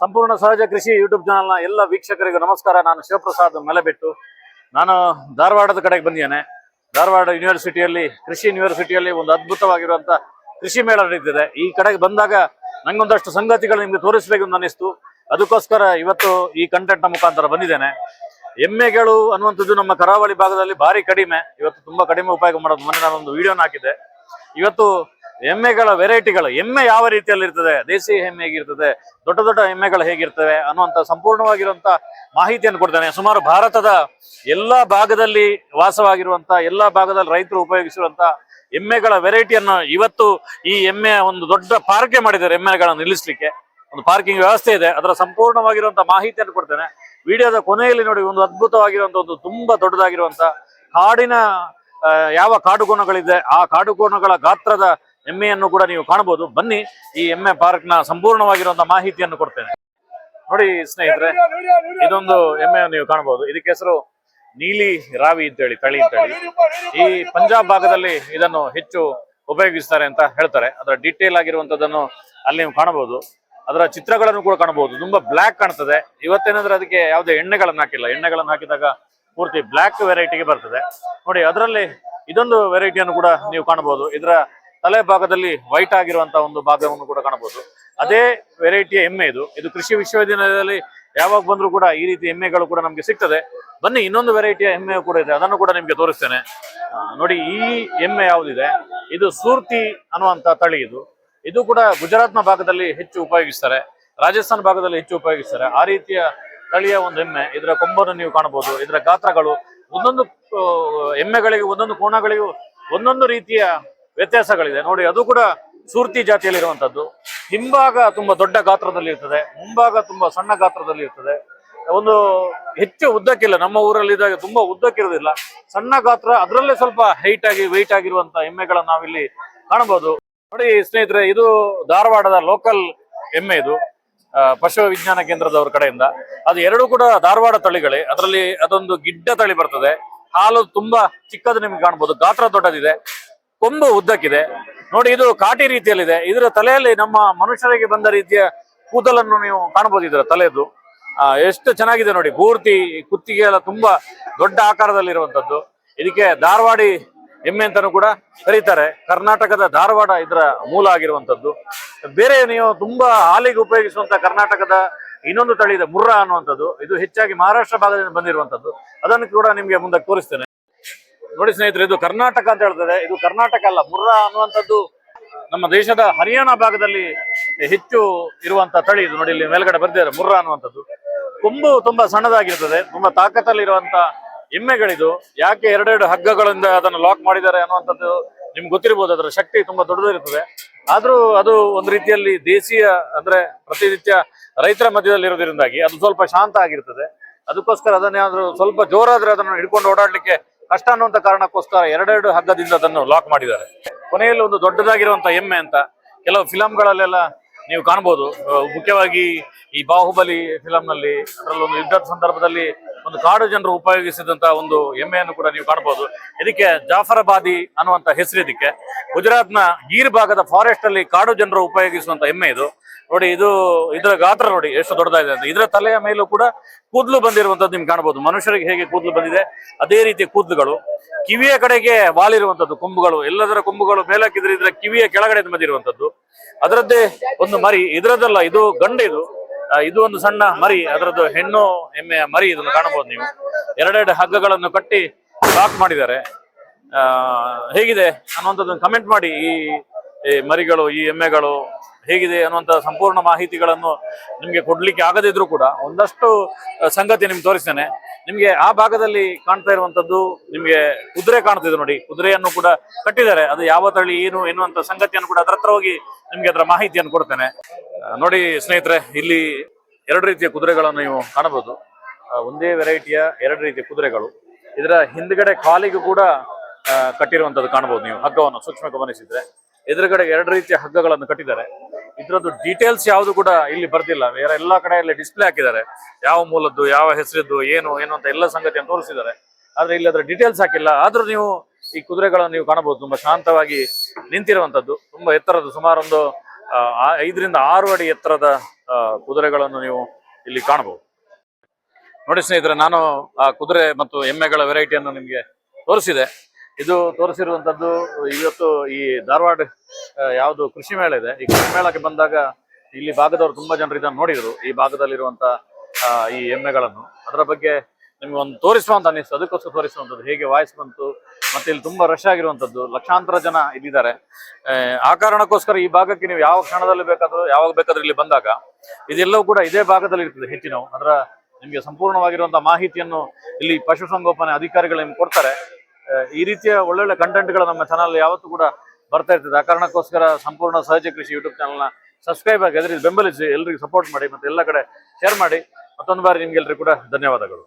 ಸಂಪೂರ್ಣ ಸಹಜ ಕೃಷಿ ಯೂಟ್ಯೂಬ್ ಚಾನಲ್ನ ಎಲ್ಲ ವೀಕ್ಷಕರಿಗೂ ನಮಸ್ಕಾರ. ನಾನು ಶಿವಪ್ರಸಾದ್ ಮಲೆಬೆಟ್ಟು. ನಾನು ಧಾರವಾಡದ ಕಡೆಗೆ ಬಂದಿದ್ದೇನೆ. ಧಾರವಾಡ ಯೂನಿವರ್ಸಿಟಿಯಲ್ಲಿ ಕೃಷಿ ಯೂನಿವರ್ಸಿಟಿಯಲ್ಲಿ ಒಂದು ಅದ್ಭುತವಾಗಿರುವಂಥ ಕೃಷಿ ಮೇಳ ನಡೀತಿದೆ. ಈ ಕಡೆಗೆ ಬಂದಾಗ ನಂಗೊಂದಷ್ಟು ಸಂಗತಿಗಳು ನಿಮಗೆ ತೋರಿಸಬೇಕು ಅಂತ ಅನಿಸ್ತು ಅದಕ್ಕೋಸ್ಕರ ಇವತ್ತು ಈ ಕಂಟೆಂಟ್ನ ಮುಖಾಂತರ ಬಂದಿದ್ದೇನೆ. ಎಮ್ಮೆಗಳು ಅನ್ನುವಂಥದ್ದು ನಮ್ಮ ಕರಾವಳಿ ಭಾಗದಲ್ಲಿ ಭಾರಿ ಕಡಿಮೆ. ಇವತ್ತು ತುಂಬಾ ಕಡಿಮೆ ಉಪಯೋಗ ಮಾಡೋದು ಮೊನ್ನೆ ನಾನೊಂದು ವಿಡಿಯೋನ ಹಾಕಿದ್ದೆ. ಇವತ್ತು ಎಮ್ಮೆಗಳ ವೆರೈಟಿಗಳು ಎಮ್ಮೆ ಯಾವ ರೀತಿಯಲ್ಲಿ ಇರ್ತದೆ ದೇಸಿ ಎಮ್ಮೆ ಹೇಗಿರ್ತದೆ? ದೊಡ್ಡ ದೊಡ್ಡ ಎಮ್ಮೆಗಳು ಹೇಗಿರ್ತವೆ ಅನ್ನುವಂತ ಸಂಪೂರ್ಣವಾಗಿರುವಂತ ಮಾಹಿತಿಯನ್ನು ಕೊಡ್ತಾನೆ. ಸುಮಾರು ಭಾರತದ ಎಲ್ಲಾ ಭಾಗದಲ್ಲಿ ವಾಸವಾಗಿರುವಂತ, ಎಲ್ಲಾ ಭಾಗದಲ್ಲಿ ರೈತರು ಉಪಯೋಗಿಸಿರುವಂತ ಎಮ್ಮೆಗಳ ವೆರೈಟಿಯನ್ನು ಇವತ್ತು ಈ ಎಮ್ಮೆ ಒಂದು ದೊಡ್ಡ ಪಾರ್ಕೆ ಮಾಡಿದ್ದಾರೆ ಎಮ್ಮೆಗಳನ್ನು ನಿಲ್ಲಿಸಲಿಕ್ಕೆ. ಒಂದು ಪಾರ್ಕಿಂಗ್ ವ್ಯವಸ್ಥೆ ಇದೆ. ಅದರ ಸಂಪೂರ್ಣವಾಗಿರುವಂತ ಮಾಹಿತಿಯನ್ನು ಕೊಡ್ತೇನೆ. ವಿಡಿಯೋದ ಕೊನೆಯಲ್ಲಿ ನೋಡಿ, ಒಂದು ಅದ್ಭುತವಾಗಿರುವಂತ, ಒಂದು ತುಂಬಾ ದೊಡ್ಡದಾಗಿರುವಂತ ಕಾಡಿನ ಯಾವ ಕಾಡುಗೋಣಗಳಿದೆ ಆ ಕಾಡುಕೋಣಗಳ ಗಾತ್ರದ ಎಮ್ಮೆಯನ್ನು ಕೂಡ ನೀವು ಕಾಣಬಹುದು. ಬನ್ನಿ, ಈ ಎಮ್ಮೆ ಪಾರ್ಕ್ನ ಸಂಪೂರ್ಣವಾಗಿರುವಂತಹ ಮಾಹಿತಿಯನ್ನು ಕೊಡ್ತೇನೆ. ನೋಡಿ ಸ್ನೇಹಿತರೆ, ಇದೊಂದು ಎಮ್ಮೆ ನೀವು ಕಾಣಬಹುದು. ಇದಕ್ಕೆ ಹೆಸರು ನೀಲಿ ರಾವಿ ಅಂತೇಳಿ, ತಳಿ ಅಂತೇಳಿ. ಈ ಪಂಜಾಬ್ ಭಾಗದಲ್ಲಿ ಇದನ್ನು ಹೆಚ್ಚು ಉಪಯೋಗಿಸ್ತಾರೆ ಅಂತ ಹೇಳ್ತಾರೆ. ಅದರ ಡೀಟೇಲ್ ಆಗಿರುವಂತದನ್ನು ಅಲ್ಲಿ ನೀವು ಕಾಣಬಹುದು. ಅದರ ಚಿತ್ರಗಳನ್ನು ಕೂಡ ಕಾಣಬಹುದು. ತುಂಬಾ ಬ್ಲಾಕ್ ಕಾಣ್ತದೆ. ಇವತ್ತೇನಂದ್ರೆ ಅದಕ್ಕೆ ಯಾವುದೇ ಎಣ್ಣೆಗಳನ್ನು ಹಾಕಿಲ್ಲ. ಎಣ್ಣೆಗಳನ್ನು ಹಾಕಿದಾಗ ಪೂರ್ತಿ ಬ್ಲಾಕ್ ವೆರೈಟಿಗೆ ಬರ್ತದೆ. ನೋಡಿ, ಅದರಲ್ಲಿ ಇದೊಂದು ವೆರೈಟಿಯನ್ನು ಕೂಡ ನೀವು ಕಾಣಬಹುದು. ಇದರ ತಲೆ ಭಾಗದಲ್ಲಿ ವೈಟ್ ಆಗಿರುವಂತಹ ಒಂದು ಭಾಗವನ್ನು ಕೂಡ ಕಾಣಬಹುದು. ಅದೇ ವೆರೈಟಿಯ ಎಮ್ಮೆ ಇದು. ಇದು ಕೃಷಿ ವಿಶ್ವವಿದ್ಯಾಲಯದಲ್ಲಿ ಯಾವಾಗ ಬಂದ್ರು ಕೂಡ ಈ ರೀತಿ ಎಮ್ಮೆಗಳು ಕೂಡ ನಮ್ಗೆ ಸಿಗ್ತದೆ. ಬನ್ನಿ, ಇನ್ನೊಂದು ವೆರೈಟಿಯ ಎಮ್ಮೆ ಕೂಡ ಇದೆ. ಅದನ್ನು ಕೂಡ ನಿಮ್ಗೆ ತೋರಿಸ್ತೇನೆ. ನೋಡಿ, ಈ ಎಮ್ಮೆ ಯಾವುದಿದೆ? ಇದು ಸೂರ್ತಿ ಅನ್ನುವಂತ ತಳಿ ಇದು. ಇದು ಕೂಡ ಗುಜರಾತ್ನ ಭಾಗದಲ್ಲಿ ಹೆಚ್ಚು ಉಪಯೋಗಿಸ್ತಾರೆ. ರಾಜಸ್ಥಾನ ಭಾಗದಲ್ಲಿ ಹೆಚ್ಚು ಉಪಯೋಗಿಸ್ತಾರೆ. ಆ ರೀತಿಯ ತಳಿಯ ಒಂದು ಎಮ್ಮೆ. ಇದರ ಕೊಂಬನ್ನು ನೀವು ಕಾಣಬಹುದು. ಇದರ ಗಾತ್ರಗಳು ಒಂದೊಂದು ಎಮ್ಮೆಗಳಿಗೆ ಒಂದೊಂದು ಕೋಣಗಳಿಗೂ ಒಂದೊಂದು ರೀತಿಯ ವ್ಯತ್ಯಾಸಗಳಿದೆ. ನೋಡಿ, ಅದು ಕೂಡ ಸೂರ್ತಿ ಜಾತಿಯಲ್ಲಿರುವಂಥದ್ದು. ಹಿಂಭಾಗ ತುಂಬಾ ದೊಡ್ಡ ಗಾತ್ರದಲ್ಲಿ ಇರ್ತದೆ. ಮುಂಭಾಗ ತುಂಬಾ ಸಣ್ಣ ಗಾತ್ರದಲ್ಲಿ ಇರ್ತದೆ. ಒಂದು ಹೆಚ್ಚು ಉದ್ದಕ್ಕಿಲ್ಲ. ನಮ್ಮ ಊರಲ್ಲಿ ಇದ್ದಾಗ ತುಂಬಾ ಉದ್ದಕ್ಕಿರೋದಿಲ್ಲ ಸಣ್ಣ ಗಾತ್ರ, ಅದರಲ್ಲೇ ಸ್ವಲ್ಪ ಹೈಟ್ ಆಗಿ ವೆಯ್ಟ್ ಆಗಿರುವಂತ ಎಮ್ಮೆಗಳನ್ನ ನಾವಿಲ್ಲಿ ಕಾಣಬಹುದು. ನೋಡಿ, ಸ್ನೇಹಿತರೆ, ಇದು ಧಾರವಾಡದ ಲೋಕಲ್ ಎಮ್ಮೆ ಇದು. ಪಶು ವಿಜ್ಞಾನ ಕೇಂದ್ರದವ್ರ ಕಡೆಯಿಂದ. ಅದು ಎರಡು ಕೂಡ ಧಾರವಾಡ ತಳಿಗಳೇ. ಅದರಲ್ಲಿ ಅದೊಂದು ಗಿಡ್ಡ ತಳಿ ಬರ್ತದೆ. ಹಾಲು ತುಂಬಾ ಚಿಕ್ಕದು ನಿಮ್ಗೆ ಕಾಣ್ಬೋದು ಗಾತ್ರ ದೊಡ್ಡದಿದೆ. ಕೊಂಬು ಉದ್ದಕ್ಕಿದೆ. ನೋಡಿ ಇದು ಕಾಟಿ ರೀತಿಯಲ್ಲಿದೆ. ಇದರ ತಲೆಯಲ್ಲಿ ನಮ್ಮ ಮನುಷ್ಯರಿಗೆ ಬಂದ ರೀತಿಯ ಕೂದಲನ್ನು ನೀವು ಕಾಣಬಹುದು ಇದರ ತಲೆದು. ಆ, ಎಷ್ಟು ಚೆನ್ನಾಗಿದೆ ನೋಡಿ ಪೂರ್ತಿ ಕುತ್ತಿಗೆ ಎಲ್ಲ ತುಂಬಾ ದೊಡ್ಡ ಆಕಾರದಲ್ಲಿರುವಂತದ್ದು ಇದಕ್ಕೆ ಧಾರವಾಡಿ ಎಮ್ಮೆ ಅಂತಾನು ಕೂಡ ಕರೀತಾರೆ. ಕರ್ನಾಟಕದ ಧಾರವಾಡ ಇದರ ಮೂಲ ಆಗಿರುವಂತದ್ದು ಬೇರೆ ನೀವು ತುಂಬಾ ಹಾಲಿಗೆ ಉಪಯೋಗಿಸುವಂತ ಕರ್ನಾಟಕದ ಇನ್ನೊಂದು ತಳಿ ಇದೆ ಮುರ್ರಾ ಅನ್ನುವಂಥದ್ದು. ಇದು ಹೆಚ್ಚಾಗಿ ಮಹಾರಾಷ್ಟ್ರ ಭಾಗದಿಂದ ಬಂದಿರುವಂತದ್ದು ಅದನ್ನು ಕೂಡ ನಿಮ್ಗೆ ಮುಂದೆ ತೋರಿಸ್ತೇನೆ. ನೋಡಿ ಸ್ನೇಹಿತರೆ, ಇದು ಕರ್ನಾಟಕ ಅಂತ ಹೇಳ್ತದೆ. ಇದು ಕರ್ನಾಟಕ ಅಲ್ಲ, ಮುರ್ರಾ ಅನ್ನುವಂಥದ್ದು ನಮ್ಮ ದೇಶದ ಹರಿಯಾಣ ಭಾಗದಲ್ಲಿ ಹೆಚ್ಚು ಇರುವಂತ ತಳಿ ಇದು ನೋಡಿ, ಇಲ್ಲಿ ಮೇಲ್ಗಡೆ ಬರ್ತಿದ್ದಾರೆ ಮುರ್ರಾ ಅನ್ನುವಂಥದ್ದು. ಕೊಂಬು ತುಂಬಾ ಸಣ್ಣದಾಗಿರ್ತದೆ, ತುಂಬಾ ತಾಕತ್ತಲ್ಲಿರುವಂತ ಎಮ್ಮೆಗಳಿದು. ಯಾಕೆ ಎರಡೆರಡು ಹಗ್ಗಗಳಿಂದ ಅದನ್ನು ಲಾಕ್ ಮಾಡಿದ್ದಾರೆ ಅನ್ನುವಂಥದ್ದು ನಿಮ್ಗೆ ಗೊತ್ತಿರ್ಬೋದು, ಅದರ ಶಕ್ತಿ ತುಂಬಾ ದೊಡ್ಡದಿರ್ತದೆ ಆದ್ರೂ ಅದು ಒಂದು ರೀತಿಯಲ್ಲಿ ದೇಶೀಯ ಅಂದ್ರೆ ಪ್ರತಿನಿತ್ಯ ರೈತರ ಮಧ್ಯದಲ್ಲಿ ಇರೋದ್ರಿಂದಾಗಿ ಅದು ಸ್ವಲ್ಪ ಶಾಂತ ಆಗಿರ್ತದೆ. ಅದಕ್ಕೋಸ್ಕರ ಅದನ್ನೇನಾದ್ರೂ ಸ್ವಲ್ಪ ಜೋರಾದ್ರೆ ಅದನ್ನು ಹಿಡ್ಕೊಂಡು ಓಡಾಡ್ಲಿಕ್ಕೆ ಕಷ್ಟ ಅನ್ನುವಂಥ ಕಾರಣಕ್ಕೋಸ್ಕರ ಎರಡೆರಡು ಹಗ್ಗದಿಂದ ಅದನ್ನು ಲಾಕ್ ಮಾಡಿದ್ದಾರೆ. ಕೊನೆಯಲ್ಲಿ ಒಂದು ದೊಡ್ಡದಾಗಿರುವಂತ ಎಮ್ಮೆ ಅಂತ ಕೆಲವು ಫಿಲಂಗಳಲ್ಲೆಲ್ಲ ನೀವು ಕಾಣ್ಬೋದು. ಮುಖ್ಯವಾಗಿ ಈ ಬಾಹುಬಲಿ ಫಿಲಂ ನಲ್ಲಿ ಅದರಲ್ಲಿ ಒಂದು ಯುದ್ಧದ ಸಂದರ್ಭದಲ್ಲಿ ಒಂದು ಕಾಡು ಜನರು ಉಪಯೋಗಿಸಿದಂತಹ ಒಂದು ಎಮ್ಮೆಯನ್ನು ಕೂಡ ನೀವು ಕಾಣಬಹುದು ಇದಕ್ಕೆ ಜಾಫರಬಾದಿ ಅನ್ನುವಂತ ಹೆಸರು ಇದಕ್ಕೆ ಗುಜರಾತ್ನ ಗೀರ್ ಭಾಗದ ಫಾರೆಸ್ಟ್ ಅಲ್ಲಿ ಕಾಡು ಜನರು ಉಪಯೋಗಿಸುವಂತ ಎಮ್ಮೆ ಇದು. ನೋಡಿ, ಇದು ಇದರ ಗಾತ್ರ ನೋಡಿ, ಎಷ್ಟು ದೊಡ್ಡದಾಗಿದೆ ಅಂತ. ಇದರ ತಲೆಯ ಮೇಲೂ ಕೂಡ ಕೂದಲು ಬಂದಿರುವಂತದ್ದು ನಿಮ್ಗೆ ಕಾಣಬಹುದು. ಮನುಷ್ಯರಿಗೆ ಹೇಗೆ ಕೂದಲು ಬಂದಿದೆ? ಅದೇ ರೀತಿ ಕೂದಲುಗಳು. ಕಿವಿಯ ಕಡೆಗೆ ವಾಲಿರುವಂತದ್ದು ಕೊಂಬುಗಳು. ಎಲ್ಲದರ ಕೊಂಬುಗಳು ಮೇಲಕ್ಕಿದ್ರೆ ಇದರ ಕಿವಿಯ ಕೆಳಗಡೆ ಬಂದಿರುವಂತದ್ದು ಅದರದ್ದೇ ಒಂದು ಮರಿ, ಇದರದ್ದಲ್ಲ, ಇದು ಗಂಡು ಇದು. ಇದು ಒಂದು ಸಣ್ಣ ಮರಿ, ಅದರದ್ದು ಹೆಣ್ಣು ಎಮ್ಮೆಯ ಮರಿ ಇದನ್ನು ಕಾಣಬಹುದು ನೀವು. ಎರಡೆರಡು ಹಗ್ಗಗಳನ್ನು ಕಟ್ಟಿ ಲಾಕ್ ಮಾಡಿದ್ದಾರೆ. ಹೇಗಿದೆ? ಅನ್ನುವಂಥದ್ದನ್ನು ಕಮೆಂಟ್ ಮಾಡಿ ಈ ಈ ಮರಿಗಳು, ಈ ಎಮ್ಮೆಗಳು ಹೇಗಿದೆ ಅನ್ನುವಂಥ ಸಂಪೂರ್ಣ ಮಾಹಿತಿಗಳನ್ನು ನಿಮಗೆ ಕೊಡಲಿಕ್ಕೆ ಆಗದಿದ್ರು ಕೂಡ ಒಂದಷ್ಟು ಸಂಗತಿ ನಿಮ್ಗೆ ತೋರಿಸ್ತೇನೆ. ನಿಮಗೆ ಆ ಭಾಗದಲ್ಲಿ ಕಾಣ್ತಾ ಇರುವಂತದ್ದು ನಿಮಗೆ ಕುದುರೆ ಕಾಣ್ತಿದೆ ನೋಡಿ. ಕುದುರೆಯನ್ನು ಕೂಡ ಕಟ್ಟಿದ್ದಾರೆ. ಅದು ಯಾವ ತಳಿ, ಏನು ಎನ್ನುವಂಥ ಸಂಗತಿಯನ್ನು ಕೂಡ ಅದ್ರ ಹತ್ರ ಹೋಗಿ ನಿಮಗೆ ಅದರ ಮಾಹಿತಿಯನ್ನು ಕೊಡ್ತೇನೆ. ನೋಡಿ ಸ್ನೇಹಿತರೆ, ಇಲ್ಲಿ ಎರಡು ರೀತಿಯ ಕುದುರೆಗಳನ್ನು ನೀವು ಕಾಣಬಹುದು. ಒಂದೇ ವೆರೈಟಿಯ ಎರಡು ರೀತಿಯ ಕುದುರೆಗಳು. ಇದರ ಹಿಂದ್ಗಡೆ ಕಾಲಿಗೂ ಕೂಡ ಕಟ್ಟಿರುವಂಥದ್ದು ಕಾಣಬಹುದು ನೀವು. ಹಗ್ಗವನ್ನು ಸೂಕ್ಷ್ಮ ಗಮನಿಸಿದ್ರೆ. ಎದುರುಗಡೆ ಎರಡು ರೀತಿಯ ಹಗ್ಗಗಳನ್ನು ಕಟ್ಟಿದ್ದಾರೆ. ಇದರದ್ದು ಡೀಟೇಲ್ಸ್ ಯಾವುದು ಕೂಡ ಇಲ್ಲಿ ಬರ್ದಿಲ್ಲ. ಬೇರೆ ಎಲ್ಲಾ ಕಡೆಯಲ್ಲಿ ಡಿಸ್ಪ್ಲೇ ಹಾಕಿದ್ದಾರೆ. ಯಾವ ಮೂಲದ್ದು, ಯಾವ ಹೆಸರಿದ್ದು, ಏನು ಏನು ಅಂತ ಎಲ್ಲ ಸಂಗತಿಯನ್ನು ತೋರಿಸಿದ್ದಾರೆ. ಆದ್ರೆ ಇಲ್ಲಿ ಅದರ ಡೀಟೇಲ್ಸ್ ಹಾಕಿಲ್ಲ. ಆದ್ರೂ ನೀವು ಈ ಕುದುರೆಗಳನ್ನು ನೀವು ಕಾಣಬಹುದು. ತುಂಬಾ ಶಾಂತವಾಗಿ ನಿಂತಿರುವಂತದ್ದು ತುಂಬಾ ಎತ್ತರದ ಸುಮಾರೊಂದು ಐದರಿಂದ ಆರು ಅಡಿ ಎತ್ತರದ ಕುದುರೆಗಳನ್ನು ನೀವು ಇಲ್ಲಿ ಕಾಣಬಹುದು. ನೋಡಿ ಸ್ನೇಹಿತರೆ, ನಾನು ಆ ಕುದುರೆ ಮತ್ತು ಎಮ್ಮೆಗಳ ವೆರೈಟಿಯನ್ನು ನಿಮಗೆ ತೋರಿಸಿದೆ. ಇದು ತೋರಿಸಿರುವಂತದ್ದು ಇವತ್ತು ಈ ಧಾರವಾಡ ಯಾವುದು ಕೃಷಿ ಮೇಳ ಇದೆ. ಈ ಕೃಷಿ ಮೇಳಕ್ಕೆ ಬಂದಾಗ ಇಲ್ಲಿ ಭಾಗದವರು ತುಂಬಾ ಜನರು ಇದನ್ನು ನೋಡಿದ್ರು. ಈ ಭಾಗದಲ್ಲಿರುವಂತ ಈ ಎಮ್ಮೆಗಳನ್ನು. ಅದರ ಬಗ್ಗೆ ನಿಮ್ಗೆ ಒಂದು ತೋರಿಸುವಂತ ಅನಿಸ್ತು ಅದಕ್ಕೋಸ್ಕರ ತೋರಿಸುವಂತದ್ದು. ಹೇಗೆ ವಾಯ್ಸ್ ಬಂತು ಮತ್ತೆ ಇಲ್ಲಿ ತುಂಬಾ ರಶ್ ಆಗಿರುವಂತದ್ದು. ಲಕ್ಷಾಂತರ ಜನ ಇದ್ದಿದ್ದಾರೆ ಆ, ಕಾರಣಕ್ಕೋಸ್ಕರ ಈ ಭಾಗಕ್ಕೆ ನೀವು ಯಾವ ಕ್ಷಣದಲ್ಲಿ ಬೇಕಾದ್ರೂ ಯಾವಾಗ ಬೇಕಾದ್ರೂ ಇಲ್ಲಿ ಬಂದಾಗ ಇದೆಲ್ಲವೂ ಕೂಡ ಇದೇ ಭಾಗದಲ್ಲಿ ಇರ್ತದೆ ಹೆಚ್ಚಿನವು ಅದರ ನಿಮಗೆ ಸಂಪೂರ್ಣವಾಗಿರುವಂತಹ ಮಾಹಿತಿಯನ್ನು ಇಲ್ಲಿ ಪಶುಸಂಗೋಪನೆ ಅಧಿಕಾರಿಗಳು ನಿಮ್ಗೆ ಕೊಡ್ತಾರೆ. ಈ ರೀತಿಯ ಒಳ್ಳೊಳ್ಳೆ ಕಂಟೆಂಟ್ಗಳು ನಮ್ಮ ಚಾನಲ್ ಯಾವತ್ತೂ ಕೂಡ ಬರ್ತಾ ಇರ್ತದೆ. ಆ ಕಾರಣಕ್ಕೋಸ್ಕರ ಸಂಪೂರ್ಣ ಸಹಜ ಕೃಷಿ ಯೂಟ್ಯೂಬ್ ಚಾನಲ್ನ ಸಬ್ಸ್ಕ್ರೈಬ್ ಆಗಿ ಅದರಲ್ಲಿ ಬೆಂಬಲಿಸಿ ಎಲ್ಲರಿಗೂ ಸಪೋರ್ಟ್ ಮಾಡಿ, ಮತ್ತೆ ಎಲ್ಲ ಕಡೆ ಶೇರ್ ಮಾಡಿ. ಮತ್ತೊಂದು ಬಾರಿ ನಿಮ್ಗೆಲ್ಲರಿಗೂ ಕೂಡ ಧನ್ಯವಾದಗಳು.